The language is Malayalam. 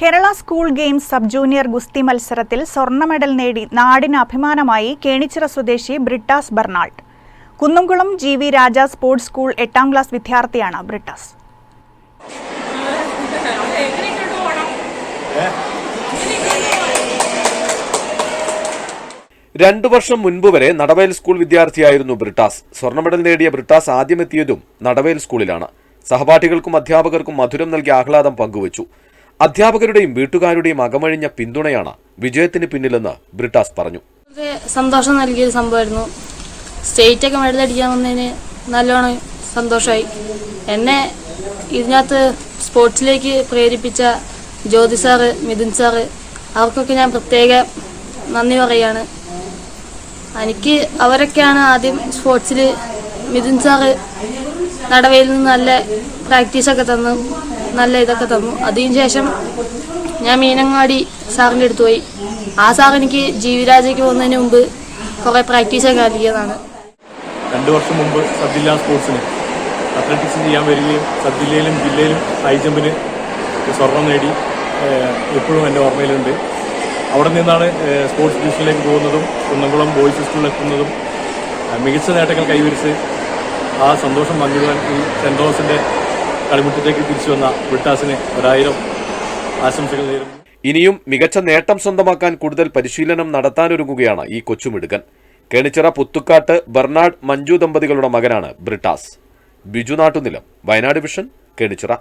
Kerala school games sub junior ഗുസ്തി മത്സരത്തിൽ സ്വർണ മെഡൽ നേടി നാടിന് അഭിമാനമായി കേണിച്ചിറ സ്വദേശി Brittas Bernard. Kunnamkulam G V Raja sports school എട്ടാം ക്ലാസ് വിദ്യാർത്ഥിയാണ് ബ്രിട്ടാസ്. രണ്ടു വർഷം മുൻപ് വരെ നടവയൽ സ്കൂൾ വിദ്യാർത്ഥിയായിരുന്നു ബ്രിട്ടാസ്. സ്വർണ മെഡൽ നേടിയ ബ്രിട്ടാസ് ആദ്യമെത്തിയതും നടവയൽ സ്കൂളിലാണ്. സഹപാഠികൾക്കും അധ്യാപകർക്കും മധുരം നൽകി ആഹ്ലാദം പങ്കുവച്ചു. അധ്യാപകരുടെയും വീട്ടുകാരുടെയും അകമഴിഞ്ഞ പിന്തുണയാണ് വിജയത്തിന് പിന്നിലെന്ന് ബ്രിട്ടാസ് പറഞ്ഞു. സന്തോഷം നൽകിയൊരു സംഭവമായിരുന്നു. സ്റ്റേറ്റ് ഒക്കെ മെഡൽ അടിക്കാൻ വന്നതിന് നല്ലോണം സന്തോഷമായി. എന്നെ ഇതിനകത്ത് സ്പോർട്സിലേക്ക് പ്രേരിപ്പിച്ച ജ്യോതി സാറ് മിഥുൻ സാറ് അവർക്കൊക്കെ ഞാൻ പ്രത്യേക നന്ദി പറയുകയാണ്. എനിക്ക് അവരൊക്കെയാണ് ആദ്യം സ്പോർട്സിൽ മിഥുൻ സാറ് നടവയിൽ നിന്ന് നല്ല പ്രാക്ടീസൊക്കെ തന്നു. നല്ല ഇതൊക്കെ തന്നു. അതിന് ശേഷം ഞാൻ മീനങ്ങാടി സാറിന്റെ അടുത്ത് പോയി. ആ സാർ എനിക്ക് ജീവിരാജയ്ക്ക് പോകുന്നതിന് മുമ്പ് കുറേ പ്രാക്ടീസൊക്കെ നൽകിയതാണ്. രണ്ട് വർഷം മുമ്പ് സബ് ജില്ലാ സ്പോർട്സിന് അത്ലറ്റിക്സ് ചെയ്യാൻ വരികയും സബ് ജില്ലയിലും ജില്ലയിലും ഹൈ ജമ്പിന് സ്വർണം നേടി ഇപ്പോഴും എന്റെ ഓർമ്മയിലുണ്ട്. അവിടെ നിന്നാണ് സ്പോർട്സ് ഡിവിഷനിലേക്ക് പോകുന്നതും കുന്നംകുളം ബോയ്സ് സ്കൂളിൽ എത്തുന്നതും മികച്ച നേട്ടങ്ങൾ കൈവരിച്ച് ആ സന്തോഷം പങ്കിടുവാൻ ഈ സെന്റ് കളിമുറ്റത്തേക്ക് തിരിച്ചു വന്ന ബ്രിട്ടാസിന് ഒരായിരം ആശംസകൾ നേരുന്നു. ഇനിയും മികച്ച നേട്ടം സ്വന്തമാക്കാൻ കൂടുതൽ പരിശീലനം നടത്താനൊരുങ്ങുകയാണ് ഈ കൊച്ചുമിടുകൻ കേണിച്ചിറ പുത്തുക്കാട്ട് ബെർണാഡ് മഞ്ജു ദമ്പതികളുടെ മകനാണ് ബ്രിട്ടാസ്. ബിജു നാട്ടുനിലം വയനാട് വിഷൻ കേണിച്ചിറ.